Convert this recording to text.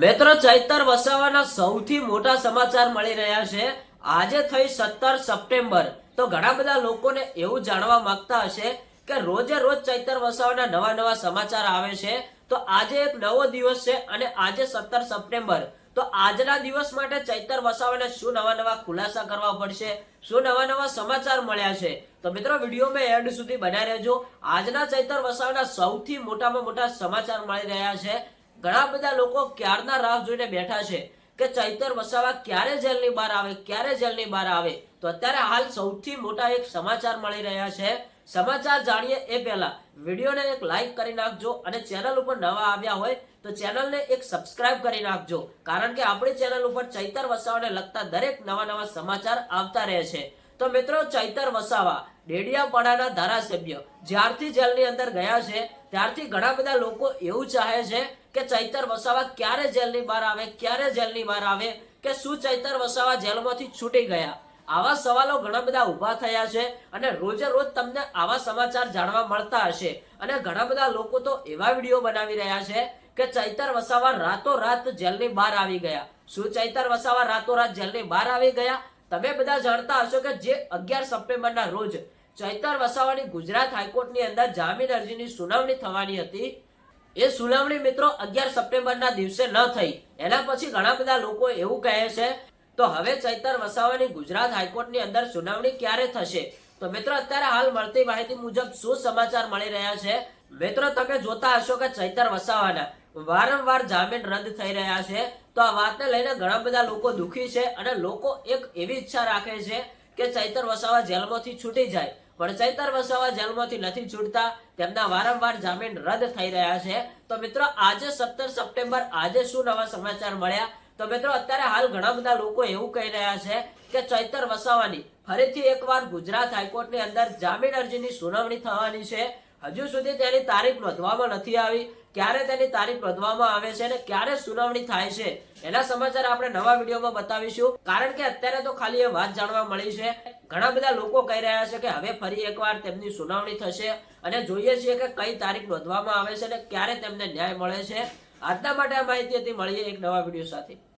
મિત્રો, ચૈતર વસાવાના સૌથી મોટા સમાચાર મળી રહ્યા છે. આજે થઈ સત્તર સપ્ટેમ્બર. તો ઘણા બધા લોકોને એવું જાણવા માંગતા હશે કે રોજે રોજ ચૈતર વસાવાના નવા નવા સમાચાર આવે છે. તો આજે એક નવો દિવસ છે અને આજે સત્તર સપ્ટેમ્બર. તો આજના દિવસ માટે ચૈતર વસાવાને શું નવા નવા ખુલાસા કરવા પડશે? શું નવા નવા સમાચાર મળ્યા છે? તો મિત્રો વિડીયોમાં એન્ડ સુધી બનાવી રહેજો. આજના ચૈતર વસાવાના સૌથી મોટામાં મોટા સમાચાર મળી રહ્યા છે. ઘણા બધા લોકો ક્યારના રાહ જોઈને બેઠા છે કે ચૈતર વસાવા ક્યારે જેલની બહાર આવે, ક્યારે જેલની બહાર આવે? તો અત્યારે હાલ સૌથી મોટા એક સમાચાર મળી રહ્યા છે. સમાચાર જાણીએ એ પહેલા. વિડીયોને એક લાઈક કરી નાખજો અને ચેનલ ઉપર નવા આવ્યા હોય તો ચેનલને એક સબસ્ક્રાઇબ કરી નાખજો. કારણ કે આપણી ચેનલ ઉપર ચૈતર વસાવાને લગતા દરેક નવા નવા સમાચાર આવતા રહે છે. તો મિત્રો, ચૈતર વસાવા, ડેડિયાપાડાના ધારાસભ્ય, જ્યારથી જેલની અંદર ગયા છે, ત્યારથી ઘણા બધા લોકો એવું ચાહે છે કે ચૈતર વસાવા ક્યારે જેલની બહાર આવે, ક્યારે જેલની બહાર આવે, કે શું ચૈતર વસાવા જેલમાંથી છૂટી ગયા? આવા સવાલો ઘણા બધા ઊભા થયા છે અને રોજે રોજ તમને આવા સમાચાર જાણવા મળતા હશે. અને ઘણા બધા લોકો તો એવા વીડિયો બનાવી રહ્યા છે કે ચૈતર વસાવા રાતોરાત જેલની બહાર આવી ગયા. શું ચૈતર વસાવા રાતોરાત જેલની બહાર આવી ગયા? તમે બધા જાણતા હશો કે જે અગિયાર સપ્ટેમ્બરના રોજ ચૈતર વસાવાની ગુજરાત હાઈકોર્ટની અંદર જામીન અરજીની સુનાવણી થવાની હતી. એ સુનાવણી મિત્રો અગિયાર સપ્ટેમ્બરના દિવસે ન થઈ. એના પછી ઘણા બધા લોકો એવું કહે છે, તો હવે ચૈતર વસાવાની ગુજરાત હાઈકોર્ટની અંદર સુનાવણી ક્યારે થશે? તો મિત્રો, અત્યારે હાલ મળતી માહિતી મુજબ શું સમાચાર મળી રહ્યા છે? મિત્રો, તમે જોતા હશો કે ચૈતર વસાવાના વારંવાર જામીન રદ થઈ રહ્યા છે. તો આ વાતને લઈને ઘણા બધા લોકો દુખી છે અને લોકો એક એવી ઈચ્છા રાખે છે કે ચૈતર વસાવા જેલમાંથી છૂટી જાય. પણ ચૈતર વસાવા જેલમાંથી નથી છૂટતા. તેમના વારંવાર જામીન રદ થઈ રહ્યા છે. તો મિત્રો, આજે સત્તર સપ્ટેમ્બર, આજે શું નવા સમાચાર મળ્યા? તો મિત્રો, અત્યારે હાલ ઘણા બધા લોકો એવું કહી રહ્યા છે કે ચૈતર વસાવાની ફરીથી એકવાર ગુજરાત હાઈકોર્ટની અંદર જામીન અરજીની સુનાવણી થવાની છે. હજુ સુધી તેની તારીખ નોંધવામાં નથી આવી, ક્યારે તેની તારીખ નોંધવામાં આવે છે અને ક્યારે સુનાવણી થાય છે, એના સમાચાર આપણે નવા વિડીયોમાં બતાવીશું. કારણ કે અત્યારે તો ખાલી એ વાત જાણવા મળી છે. ઘણા બધા લોકો કહી રહ્યા છે કે હવે ફરી એકવાર તેમની સુનાવણી થશે અને જોઈએ છીએ કે કઈ તારીખ નોંધવામાં આવે છે અને ક્યારે તેમને ન્યાય મળે છે. આજના માટે આ માહિતી હતી. મળીએ એક નવા વીડિયો સાથે.